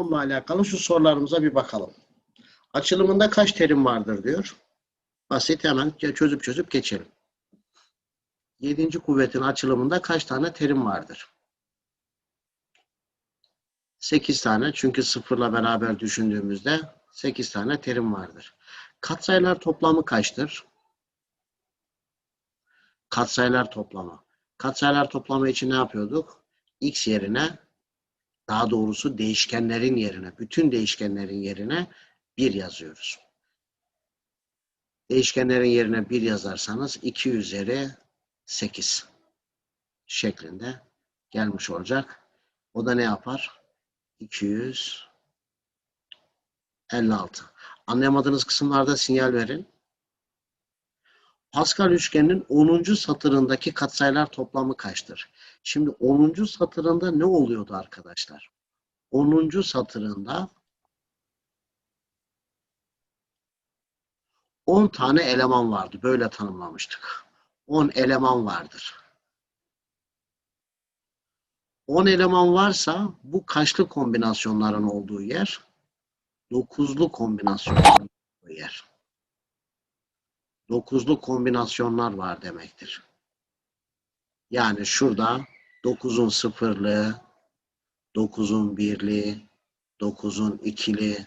Binomla alakalı şu sorularımıza bir bakalım. Açılımında kaç terim vardır diyor. Basit hemen çözüp çözüp geçelim. Yedinci kuvvetin açılımında kaç tane terim vardır? 8 tane çünkü sıfırla beraber düşündüğümüzde 8 tane terim vardır. Katsayılar toplamı kaçtır? Katsayılar toplamı. Katsayılar toplamı için ne yapıyorduk? X yerine daha doğrusu değişkenlerin yerine, bütün değişkenlerin yerine 1 yazıyoruz. Değişkenlerin yerine 1 yazarsanız 2 üzeri 8 şeklinde gelmiş olacak. O da ne yapar? 256. Anlayamadığınız kısımlarda sinyal verin. Pascal üçgeninin 10. satırındaki katsayılar toplamı kaçtır? Şimdi 10. satırında ne oluyordu arkadaşlar? 10. satırında 10 tane eleman vardı. Böyle tanımlamıştık. 10 eleman vardır. 10 eleman varsa bu kaçlı kombinasyonların olduğu yer? 9'lu kombinasyonların olduğu yer. 9'lu kombinasyonlar var demektir. Yani şurada 9'un sıfırlı, 9'un birli, 9'un ikili,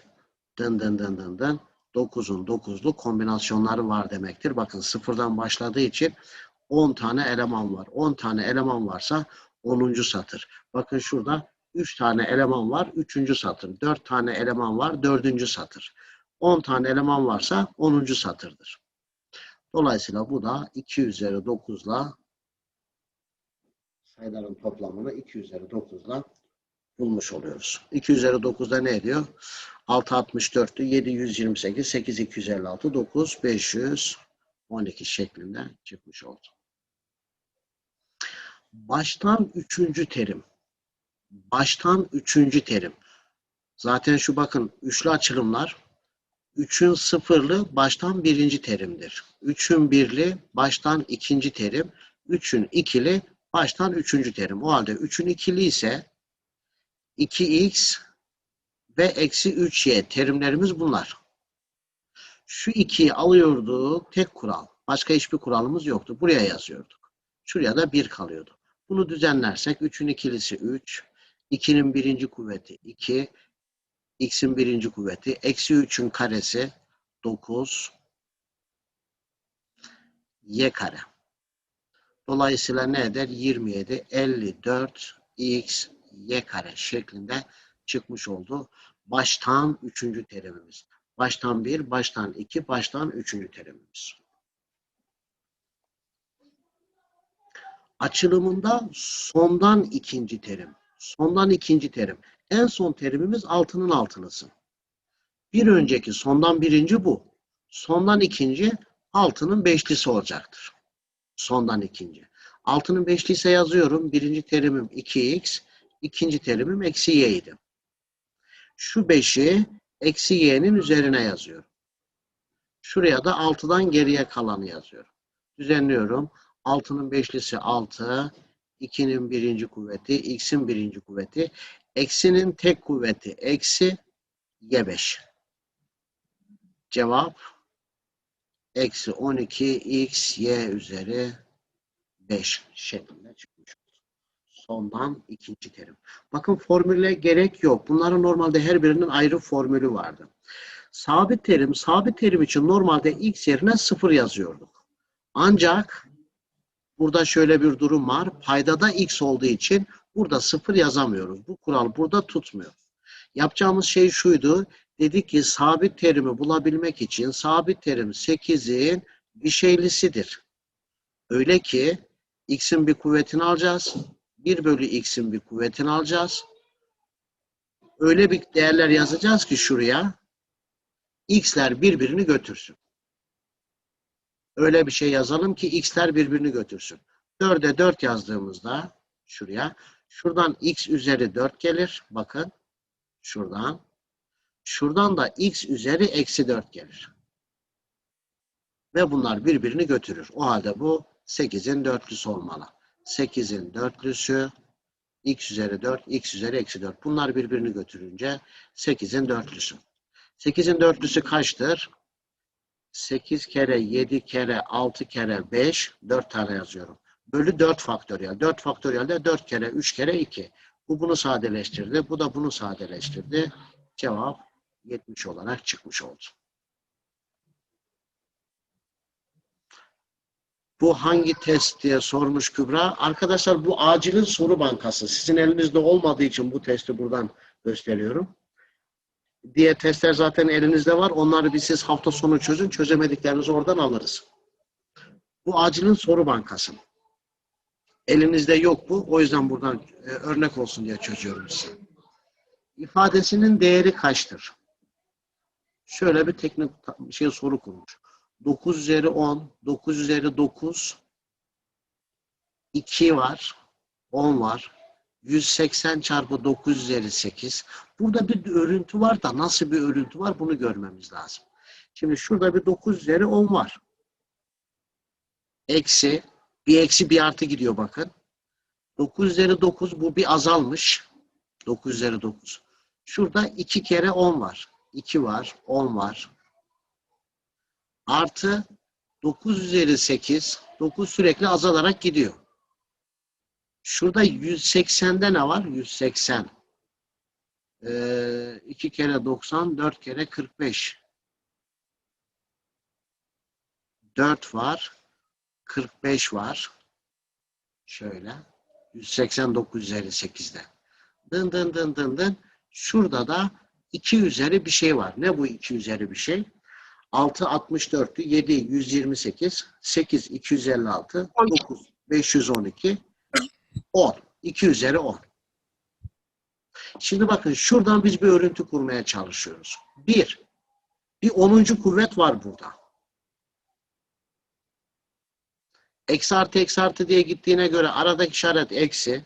dın dın dın dın dın 9'un 9'lu kombinasyonları var demektir. Bakın sıfırdan başladığı için 10 tane eleman var. 10 tane eleman varsa 10. satır. Bakın şurada 3 tane eleman var. 3. satır. 4 tane eleman var. 4. satır. 10 tane eleman varsa 10. satırdır. Dolayısıyla bu da 2 üzeri 9 ile sayıların toplamını 2 üzeri 9 ile bulmuş oluyoruz. 2 üzeri 9'da ne ediyor? 6 64'tü. 7 128, 8 256, 9 512 şeklinde çıkmış oldu. Baştan üçüncü terim. Baştan üçüncü terim. Zaten şu bakın üçlü açılımlar. Üçün sıfırlı baştan birinci terimdir. Üçün birli baştan ikinci terim. Üçün ikili baştan üçüncü terim. O halde üçün ikili ise 2x ve eksi 3y terimlerimiz bunlar. Şu 2'yi alıyorduk tek kural. Başka hiçbir kuralımız yoktu. Buraya yazıyorduk. Şuraya da 1 kalıyordu. Bunu düzenlersek 3'ün ikilisi 3, 2'nin birinci kuvveti 2, x'in birinci kuvveti, eksi 3'ün karesi 9, y kare. Dolayısıyla ne eder? 27, 54, x, y kare şeklinde çıkmış oldu. Baştan üçüncü terimimiz. Baştan bir, baştan iki, baştan üçüncü terimimiz. Açılımında sondan ikinci terim. Sondan ikinci terim. En son terimimiz altının altılısı. Bir önceki sondan birinci bu. Sondan ikinci altının beşlisi olacaktır. Sondan ikinci. Altının beşlisi yazıyorum. Birinci terimim 2x, ikinci terimim eksi y idi. Şu 5'i eksi y'nin üzerine yazıyorum. Şuraya da 6'dan geriye kalanı yazıyorum. Düzenliyorum. 6'nın beşlisi 6, 2'nin birinci kuvveti, x'in birinci kuvveti, eksinin tek kuvveti eksi y5. Cevap eksi 12 x y üzeri 5 şeklinde çıkmış. Sondan ikinci terim. Bakın formüle gerek yok. Bunların normalde her birinin ayrı formülü vardı. Sabit terim, sabit terim için normalde x yerine 0 yazıyorduk. Ancak burada şöyle bir durum var. Paydada x olduğu için burada 0 yazamıyoruz. Bu kural burada tutmuyor. Yapacağımız şey şuydu. Dedik ki sabit terimi bulabilmek için sabit terim 8'in bir şeylisidir. Öyle ki x'in bir kuvvetini alacağız. 1 bölü x'in bir kuvvetini alacağız. Öyle bir değerler yazacağız ki şuraya x'ler birbirini götürsün. Öyle bir şey yazalım ki x'ler birbirini götürsün. 4'e 4 yazdığımızda şuraya şuradan x üzeri 4 gelir. Bakın şuradan. Şuradan da x üzeri eksi 4 gelir. Ve bunlar birbirini götürür. O halde bu 8'in dörtlüsü olmalı. 8'in dörtlüsü x üzeri 4, x üzeri eksi 4. Bunlar birbirini götürünce 8'in dörtlüsü. 8'in dörtlüsü kaçtır? 8 kere 7 kere 6 kere 5 4 tane yazıyorum. Bölü 4 faktöriyel. 4 faktöriyel de 4 kere 3 kere 2. Bu bunu sadeleştirdi. Bu da bunu sadeleştirdi. Cevap 70 olarak çıkmış oldu. Bu hangi test diye sormuş Kübra. Arkadaşlar bu acilin soru bankası. Sizin elinizde olmadığı için bu testi buradan gösteriyorum. Diğer testler zaten elinizde var. Onları bir siz hafta sonu çözün. Çözemediklerinizi oradan alırız. Bu acilin soru bankası. Elinizde yok bu. O yüzden buradan e, örnek olsun diye çözüyorum size. İfadesinin değeri kaçtır? Şöyle bir teknik şey soru kurmuş. 9 üzeri 10, 9 üzeri 9, 2 var, 10 var. 180 çarpı 9 üzeri 8. Burada bir örüntü var da nasıl bir örüntü var bunu görmemiz lazım. Şimdi şurada bir 9 üzeri 10 var. Eksi, bir eksi bir artı gidiyor bakın. 9 üzeri 9 bu bir azalmış. 9 üzeri 9. Şurada 2 kere 10 var. 2 var, 10 var. Artı 9 üzeri 8. 9 sürekli azalarak gidiyor. Şurada 180'de ne var? 180. Ee, 2 kere 90, 4 kere 45. 4 var. 45 var. Şöyle. 189 üzeri 8'de. Dın dın dın dın dın. Şurada da 2 üzeri bir şey var. Ne bu 2 üzeri bir şey? 6 64'tü. 7 128. 8 256. 9 512. 10. 2 üzeri 10. Şimdi bakın şuradan biz bir örüntü kurmaya çalışıyoruz. 1. Bir 10. kuvvet var burada. Eksi artı eksi artı diye gittiğine göre aradaki işaret eksi.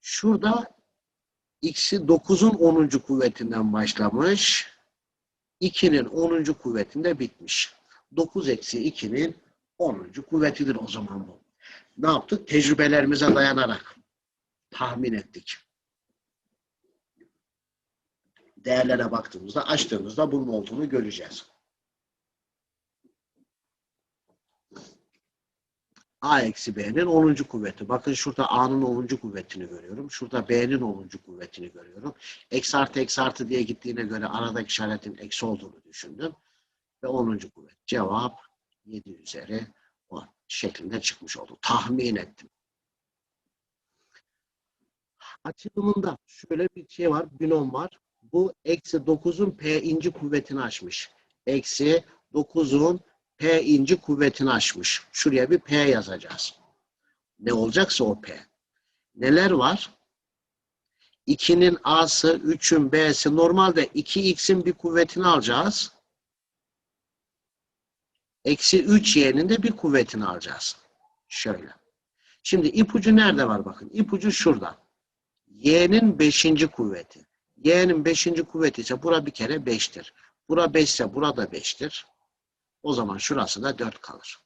Şurada x'i 9'un 10. kuvvetinden başlamış. 2'nin 10. kuvvetinde bitmiş. 9 eksi 2'nin 10. kuvvetidir o zaman bu. Ne yaptık? Tecrübelerimize dayanarak tahmin ettik. Değerlere baktığımızda, açtığımızda bunun olduğunu göreceğiz. A eksi B'nin 10. kuvveti. Bakın şurada A'nın 10. kuvvetini görüyorum. Şurada B'nin 10. kuvvetini görüyorum. Eksi artı eksi artı diye gittiğine göre aradaki işaretin eksi olduğunu düşündüm. Ve 10. kuvvet. Cevap 7 üzeri 10 şeklinde çıkmış oldu. Tahmin ettim. Açılımında şöyle bir şey var. Binom var. Bu eksi 9'un P inci kuvvetini aşmış. Eksi 9'un P inci kuvvetini aşmış. Şuraya bir P yazacağız. Ne olacaksa o P. Neler var? 2'nin A'sı, 3'ün B'si. Normalde 2X'in bir kuvvetini alacağız. Eksi 3Y'nin de bir kuvvetini alacağız. Şöyle. Şimdi ipucu nerede var bakın. İpucu şurada. Y'nin 5. kuvveti. Y'nin 5. kuvveti ise bura bir kere 5'tir. Bura 5 ise burada 5'tir. O zaman şurası da 4 kalır.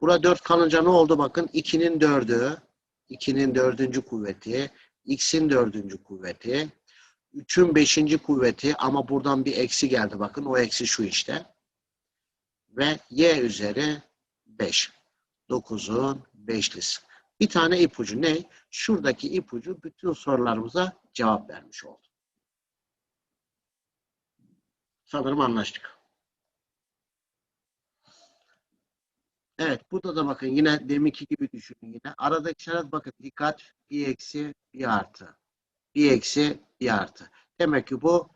Burada 4 kalınca ne oldu bakın? 2'nin 4'ü, 2'nin 4. kuvveti, x'in 4. kuvveti, 3'ün 5. kuvveti ama buradan bir eksi geldi bakın. O eksi şu işte. Ve y üzeri 5. 9'un 5'lisi. Bir tane ipucu ne? Şuradaki ipucu bütün sorularımıza cevap vermiş oldu. Sanırım anlaştık. Evet, burada da bakın yine deminki gibi düşünün yine. Aradaki işaret bakın dikkat bir eksi bir artı. Bir eksi bir artı. Demek ki bu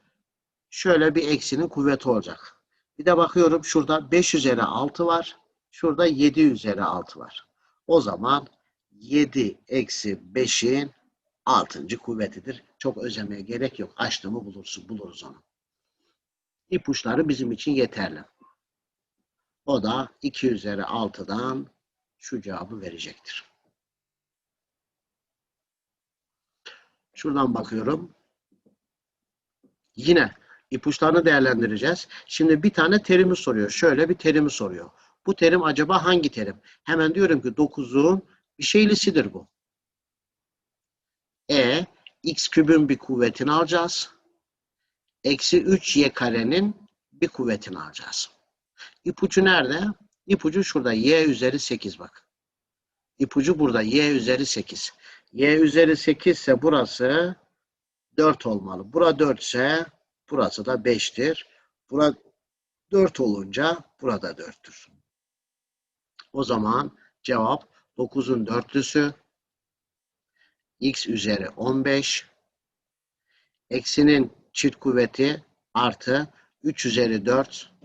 şöyle bir eksinin kuvveti olacak. Bir de bakıyorum şurada 5 üzeri 6 var. Şurada 7 üzeri 6 var. O zaman 7 eksi 5'in 6. kuvvetidir. Çok özlemeye gerek yok. Açtığımı bulursun, buluruz onu. İpuçları bizim için yeterli. O da 2 üzeri 6'dan şu cevabı verecektir. Şuradan bakıyorum. Yine ipuçlarını değerlendireceğiz. Şimdi bir tane terimi soruyor. Şöyle bir terimi soruyor. Bu terim acaba hangi terim? Hemen diyorum ki 9'un bir şeylisidir bu. E x kübün bir kuvvetini alacağız. Eksi 3y karenin bir kuvvetini alacağız. İpucu nerede? İpucu şurada. Y üzeri 8 bak. İpucu burada. Y üzeri 8. Y üzeri 8 ise burası 4 olmalı. Bura 4 ise burası da 5'tir. Bura 4 olunca burada 4'tür. O zaman cevap 9'un dörtlüsü x üzeri 15 eksinin çift kuvveti artı 3 üzeri 4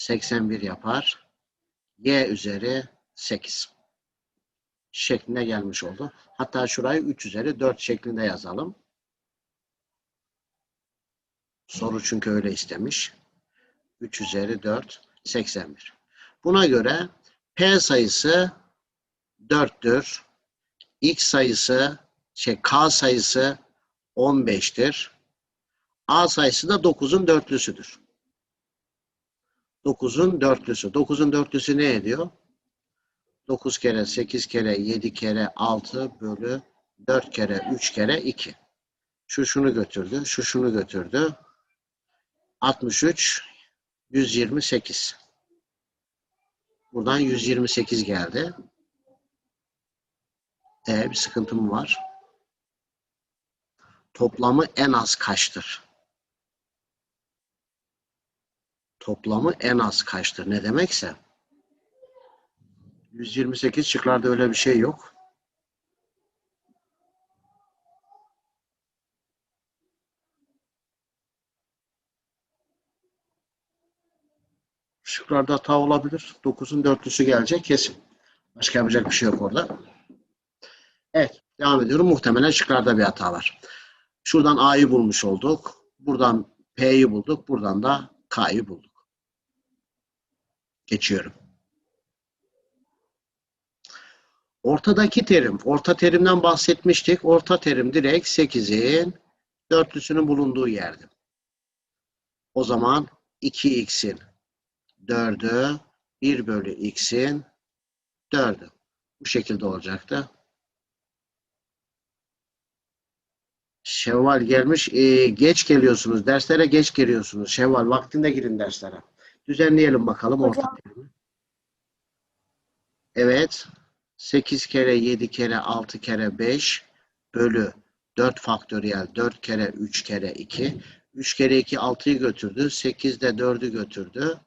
81 yapar. y üzeri 8 şeklinde gelmiş oldu. Hatta şurayı 3 üzeri 4 şeklinde yazalım. Soru çünkü öyle istemiş. 3 üzeri 4 81. Buna göre P sayısı 4'tür. X sayısı şey K sayısı 15'tir. A sayısı da 9'un dörtlüsüdür. 9'un dörtlüsü. 9'un dörtlüsü ne ediyor? 9 kere 8 kere 7 kere 6 bölü 4 kere 3 kere 2. Şu şunu götürdü. Şu şunu götürdü. 63 128. Buradan 128 geldi. E bir sıkıntı mı var? Toplamı en az kaçtır? Toplamı en az kaçtır? Ne demekse? 128 şıklarda öyle bir şey yok. Şıklarda hata olabilir. 9'un dörtlüsü gelecek kesin. Başka yapacak bir şey yok orada. Evet. Devam ediyorum. Muhtemelen şıklarda bir hata var. Şuradan A'yı bulmuş olduk. Buradan P'yi bulduk. Buradan da K'yı bulduk. Geçiyorum. Ortadaki terim. Orta terimden bahsetmiştik. Orta terim direkt 8'in dörtlüsünün bulunduğu yerde. O zaman 2x'in 4'ü 1 bölü x'in 4'ü. Bu şekilde olacaktı. Şevval gelmiş. Ee, geç geliyorsunuz. Derslere geç geliyorsunuz. Şevval vaktinde girin derslere. Düzenleyelim bakalım orta Hocam. terimi. Evet. 8 kere 7 kere 6 kere 5 bölü 4 faktöriyel 4 kere 3 kere 2. 3 kere 2 6'yı götürdü. 8 de 4'ü götürdü.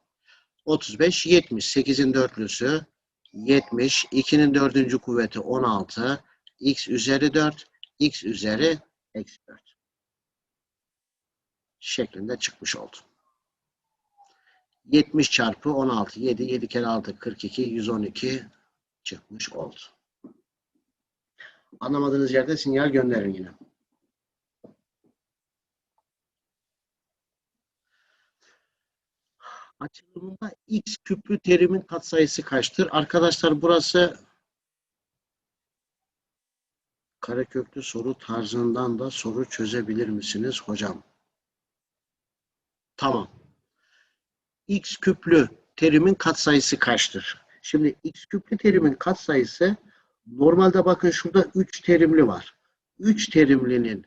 35 70. 8'in dörtlüsü 70. 2'nin dördüncü kuvveti 16. x üzeri 4. x üzeri eksi 4. Şeklinde çıkmış oldu. 70 çarpı 16. 7. 7 kere 6 42. 112 çıkmış oldu. Anlamadığınız yerde sinyal gönderin yine. Açılımında x küplü terimin katsayısı kaçtır? Arkadaşlar burası kareköklü soru tarzından da soru çözebilir misiniz hocam? Tamam. X küplü terimin katsayısı kaçtır? Şimdi x küplü terimin katsayısı normalde bakın şurada 3 terimli var. 3 terimlinin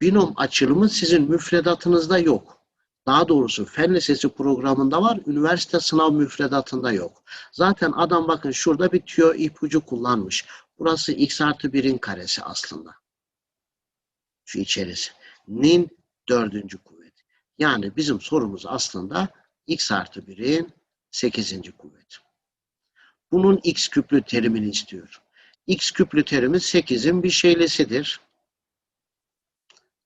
binom açılımı sizin müfredatınızda yok. Daha doğrusu fen lisesi programında var, üniversite sınav müfredatında yok. Zaten adam bakın şurada bir tüyo ipucu kullanmış. Burası x artı 1'in karesi aslında. Şu içerisi. Nin dördüncü kuvveti. Yani bizim sorumuz aslında x artı 1'in 8. kuvveti. Bunun x küplü terimini istiyor. x küplü terimi 8'in bir şeylesidir.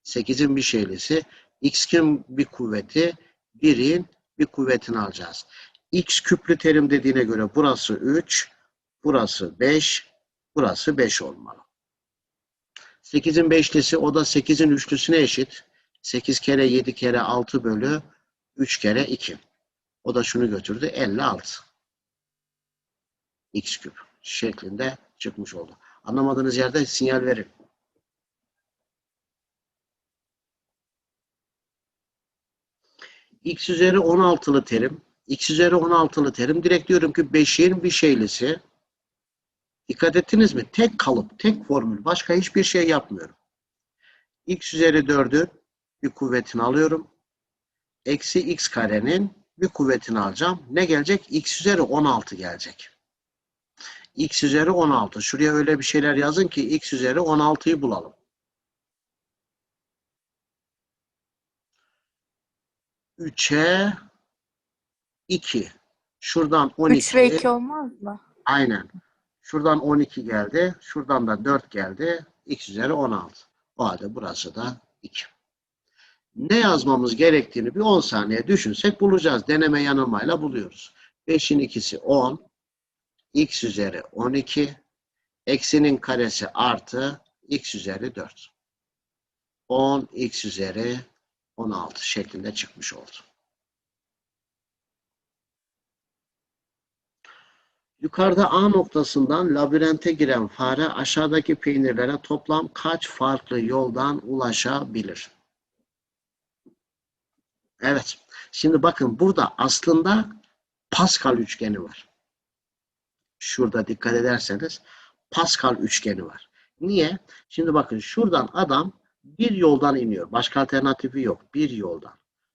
8'in bir şeylesi. x'in bir kuvveti, 1'in bir kuvvetini alacağız. x küplü terim dediğine göre burası 3, burası 5, burası 5 olmalı. 8'in beşlisi o da 8'in üçlüsüne eşit. 8 kere 7 kere 6 bölü 3 kere 2. O da şunu götürdü 56. x küp şeklinde çıkmış oldu. Anlamadığınız yerde sinyal verin. x üzeri 16'lı terim. x üzeri 16'lı terim. Direkt diyorum ki 5'in bir şeylisi. Dikkat ettiniz mi? Tek kalıp, tek formül. Başka hiçbir şey yapmıyorum. x üzeri 4'ün bir kuvvetini alıyorum. Eksi x karenin bir kuvvetini alacağım. Ne gelecek? x üzeri 16 gelecek. x üzeri 16. Şuraya öyle bir şeyler yazın ki x üzeri 16'yı bulalım. 3'e 2. Şuradan 12. 3 ve 2 olmaz mı? Aynen. Şuradan 12 geldi. Şuradan da 4 geldi. X üzeri 16. O halde burası da 2. Ne yazmamız gerektiğini bir 10 saniye düşünsek bulacağız. Deneme yanılmayla buluyoruz. 5'in ikisi 10. X üzeri 12. Eksinin karesi artı X üzeri 4. 10 X üzeri 16 şeklinde çıkmış oldu. Yukarıda A noktasından labirente giren fare aşağıdaki peynirlere toplam kaç farklı yoldan ulaşabilir? Evet. Şimdi bakın burada aslında Pascal üçgeni var. Şurada dikkat ederseniz Pascal üçgeni var. Niye? Şimdi bakın şuradan adam bir yoldan iniyor. Başka alternatifi yok. Bir yoldan.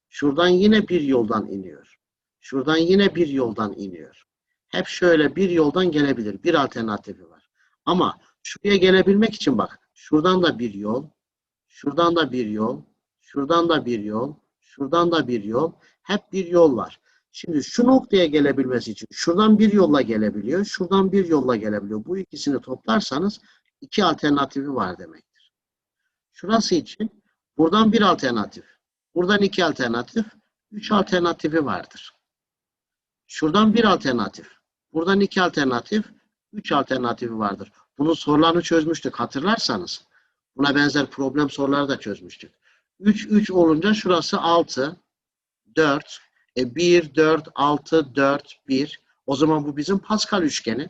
Şuradan yine bir yoldan iniyor. Şuradan yine bir yoldan iniyor. Hep şöyle bir yoldan gelebilir. Bir alternatifi var. Ama şuraya gelebilmek için bak. Şuradan da bir yol. Şuradan da bir yol. Şuradan da bir yol. Şuradan da bir yol. Hep bir yol var. Şimdi şu noktaya gelebilmesi için şuradan bir yolla gelebiliyor. Şuradan bir yolla gelebiliyor. Bu ikisini toplarsanız iki alternatifi var demektir. Şurası için buradan bir alternatif. Buradan iki alternatif. Üç alternatifi vardır. Şuradan bir alternatif. Buradan iki alternatif. Üç alternatifi vardır. Bunun sorularını çözmüştük hatırlarsanız. Buna benzer problem soruları da çözmüştük. 3, 3 olunca şurası 6, 4, e 1, 4, 6, 4, 1. O zaman bu bizim Pascal üçgeni.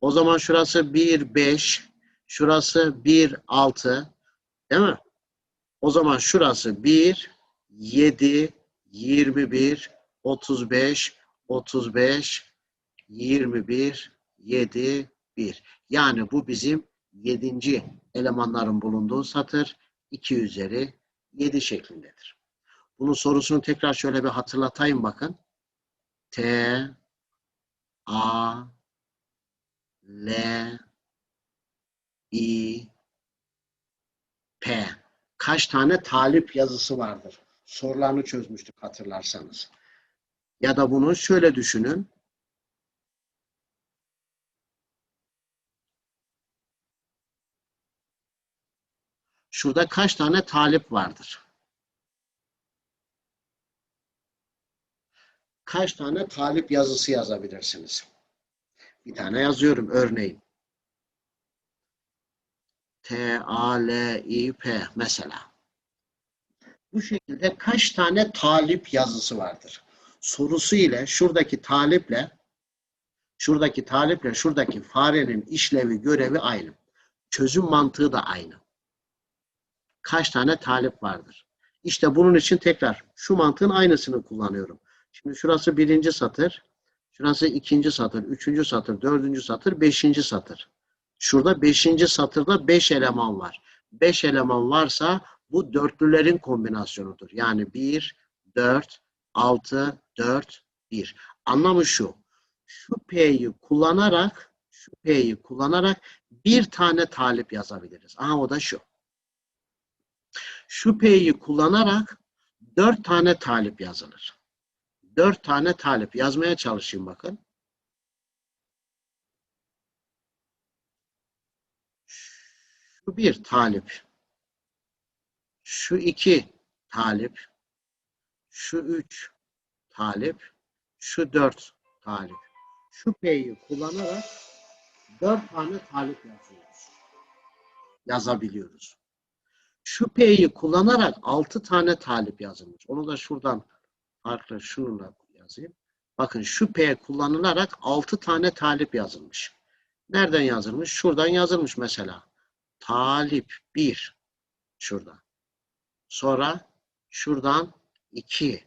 O zaman şurası 1, 5, şurası 1, 6. Değil mi? O zaman şurası 1, 7, 21, 35, 35, 21, 7, 1. Yani bu bizim 7. elemanların bulunduğu satır 2 üzeri 7 şeklindedir. Bunun sorusunu tekrar şöyle bir hatırlatayım bakın. T A L I P kaç tane talip yazısı vardır? Sorularını çözmüştük hatırlarsanız. Ya da bunu şöyle düşünün. Şurada kaç tane talip vardır? Kaç tane talip yazısı yazabilirsiniz? Bir tane yazıyorum örneğin. T, A, L, I, P mesela. Bu şekilde kaç tane talip yazısı vardır? Sorusu ile şuradaki taliple şuradaki taliple şuradaki farenin işlevi, görevi aynı. Çözüm mantığı da aynı. Kaç tane talip vardır? İşte bunun için tekrar şu mantığın aynısını kullanıyorum. Şimdi şurası birinci satır, şurası ikinci satır, üçüncü satır, dördüncü satır, beşinci satır. Şurada beşinci satırda beş eleman var. Beş eleman varsa bu dörtlülerin kombinasyonudur. Yani bir, dört, altı, dört, bir. Anlamı şu. Şu P'yi kullanarak şu P'yi kullanarak bir tane talip yazabiliriz. Aha o da şu. Şu P'yi kullanarak dört tane talip yazılır. Dört tane talip yazmaya çalışayım bakın. Şu bir talip. Şu iki talip. Şu üç talip. Şu dört talip. Şu P'yi kullanarak dört tane talip yazıyoruz. Yazabiliyoruz. Şu P'yi kullanarak altı tane talip yazılmış. Onu da şuradan farklı şununla yazayım. Bakın P kullanılarak 6 tane talip yazılmış. Nereden yazılmış? Şuradan yazılmış mesela. Talip 1. Şurada. Sonra şuradan 2.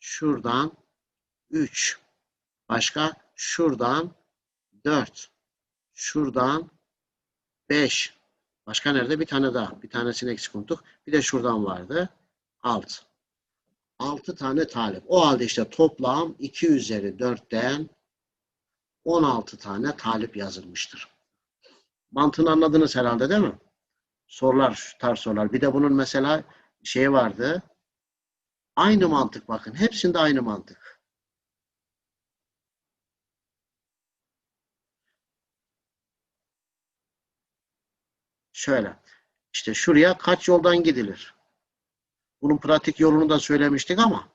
Şuradan 3. Başka şuradan 4. Şuradan 5. Başka nerede? Bir tane daha. Bir tanesini eksik unuttuk. Bir de şuradan vardı. 6. 6 tane talep. O halde işte toplam 2 üzeri 4'ten 16 tane talip yazılmıştır. Mantığını anladınız herhalde değil mi? Sorular, şu tarz sorular. Bir de bunun mesela şey vardı. Aynı mantık bakın. Hepsinde aynı mantık. Şöyle. İşte şuraya kaç yoldan gidilir? Bunun pratik yolunu da söylemiştik ama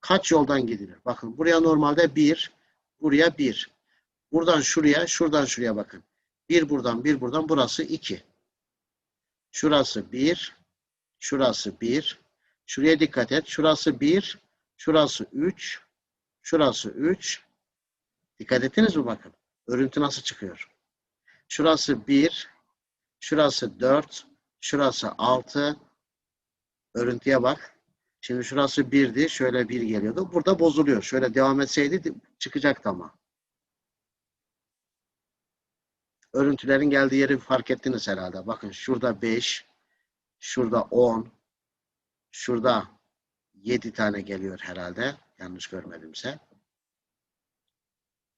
kaç yoldan gidilir? Bakın buraya normalde 1, buraya 1. Buradan şuraya, şuradan şuraya bakın. 1 buradan, 1 buradan. Burası 2. Şurası 1, şurası 1. Şuraya dikkat et. Şurası 1, şurası 3, şurası 3. Dikkat ettiniz mi bakın? Örüntü nasıl çıkıyor? Şurası 1, şurası 4, şurası 6. Örüntüye bak. Şimdi şurası 1'di. Şöyle 1 geliyordu. Burada bozuluyor. Şöyle devam etseydi çıkacaktı ama. Örüntülerin geldiği yeri fark ettiniz herhalde. Bakın şurada 5, şurada 10, şurada 7 tane geliyor herhalde. Yanlış görmedimse.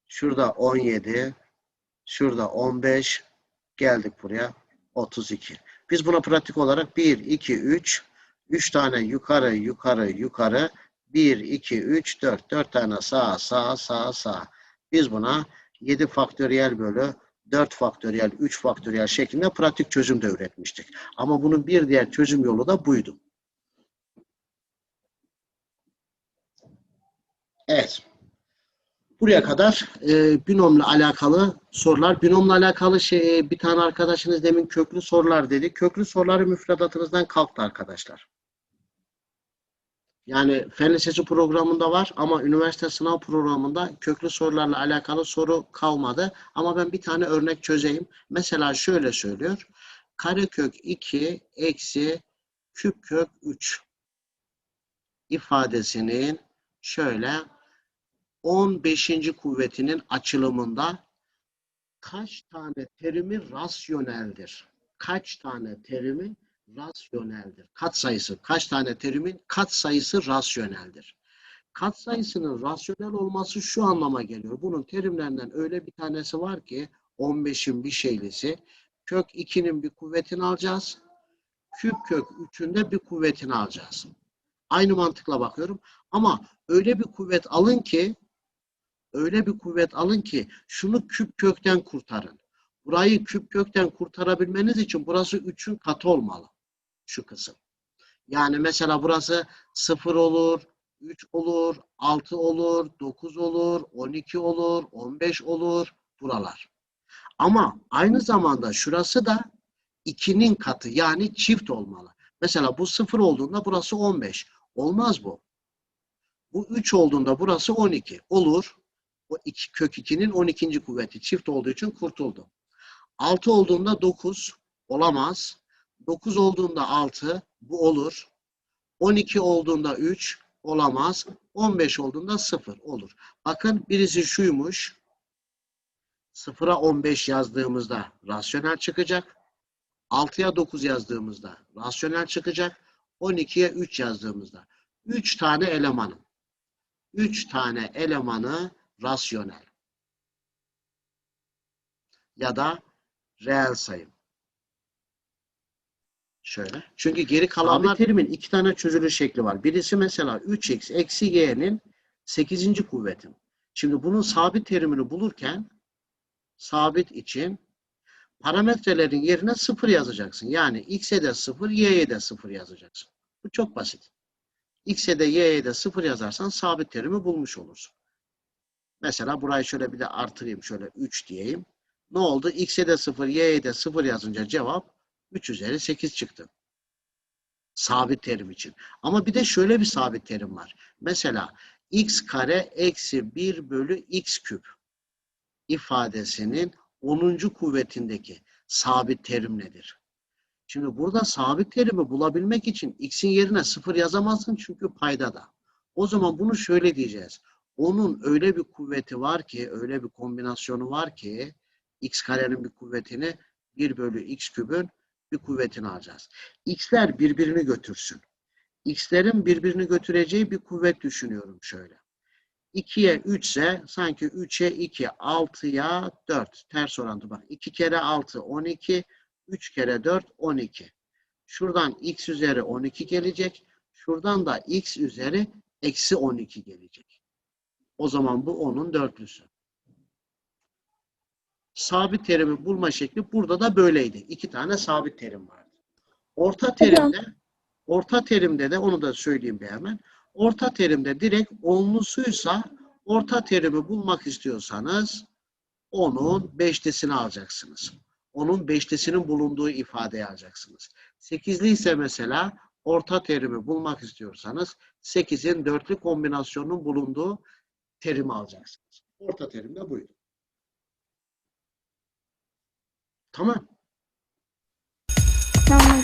Şurada 17, şurada 15, geldik buraya 32. Biz buna pratik olarak 1, 2, 3, 3 tane yukarı, yukarı, yukarı, 1, 2, 3, 4, 4 tane sağ, sağ, sağ, sağ. Biz buna 7 faktöriyel bölü 4 faktöriyel, 3 faktöriyel şeklinde pratik çözüm de üretmiştik. Ama bunun bir diğer çözüm yolu da buydu. Evet. Buraya kadar e, binomla alakalı sorular. Binomla alakalı şey, bir tane arkadaşınız demin köklü sorular dedi. Köklü soruları müfredatınızdan kalktı arkadaşlar. Yani fen lisesi programında var ama üniversite sınav programında köklü sorularla alakalı soru kalmadı. Ama ben bir tane örnek çözeyim. Mesela şöyle söylüyor. Karekök 2 eksi küp kök 3 ifadesinin şöyle 15. kuvvetinin açılımında kaç tane terimi rasyoneldir? Kaç tane terimi rasyoneldir? Kat sayısı, kaç tane terimin kat sayısı rasyoneldir? Kat sayısının rasyonel olması şu anlama geliyor. Bunun terimlerinden öyle bir tanesi var ki 15'in bir şeylisi. Kök 2'nin bir kuvvetini alacağız. Küp kök 3'ün de bir kuvvetini alacağız. Aynı mantıkla bakıyorum. Ama öyle bir kuvvet alın ki öyle bir kuvvet alın ki şunu küp kökten kurtarın. Burayı küp kökten kurtarabilmeniz için burası 3'ün katı olmalı. Şu kısım. Yani mesela burası 0 olur, 3 olur, 6 olur, 9 olur, 12 olur, 15 olur buralar. Ama aynı zamanda şurası da 2'nin katı yani çift olmalı. Mesela bu 0 olduğunda burası 15. Olmaz bu. Bu 3 olduğunda burası 12. Olur. O iki, kök 2'nin 12. kuvveti çift olduğu için kurtuldu. 6 olduğunda 9 olamaz. 9 olduğunda 6 bu olur. 12 olduğunda 3 olamaz. 15 olduğunda 0 olur. Bakın birisi şuymuş. 0'a 15 yazdığımızda rasyonel çıkacak. 6'ya 9 yazdığımızda rasyonel çıkacak. 12'ye 3 yazdığımızda 3 tane elemanın 3 tane elemanı rasyonel ya da reel sayım. Şöyle. Çünkü geri kalanlar terimin iki tane çözülür şekli var. Birisi mesela 3x eksi y'nin 8. kuvveti. Şimdi bunun sabit terimini bulurken sabit için parametrelerin yerine 0 yazacaksın. Yani x'e de 0, y'ye de 0 yazacaksın. Bu çok basit. X'e de Y'ye de 0 yazarsan sabit terimi bulmuş olursun. Mesela burayı şöyle bir de artırayım. Şöyle 3 diyeyim. Ne oldu? X'e de 0, Y'ye de 0 yazınca cevap 3 üzeri 8 çıktı. Sabit terim için. Ama bir de şöyle bir sabit terim var. Mesela x kare eksi 1 bölü x küp ifadesinin 10. kuvvetindeki sabit terim nedir? Şimdi burada sabit terimi bulabilmek için x'in yerine 0 yazamazsın çünkü paydada. O zaman bunu şöyle diyeceğiz. Onun öyle bir kuvveti var ki, öyle bir kombinasyonu var ki x karenin bir kuvvetini 1 bölü x kübün bir kuvvetini alacağız. x'ler birbirini götürsün. x'lerin birbirini götüreceği bir kuvvet düşünüyorum şöyle. 2'ye 3 ise sanki 3'e 2, 6'ya 4. Ters orantı bak. 2 kere 6, 12. 3 kere 4, 12. Şuradan x üzeri 12 gelecek. Şuradan da x üzeri eksi 12 gelecek. O zaman bu onun dörtlüsü. Sabit terimi bulma şekli burada da böyleydi. İki tane sabit terim vardı. Orta terimde orta terimde de onu da söyleyeyim bir hemen. Orta terimde direkt onlusuysa orta terimi bulmak istiyorsanız onun beşlisini alacaksınız. Onun beşlisinin bulunduğu ifadeyi alacaksınız. Sekizli ise mesela orta terimi bulmak istiyorsanız 8'in dörtlü kombinasyonunun bulunduğu terimi alacaksınız. Orta terim de buydu. Tamam. Tamam.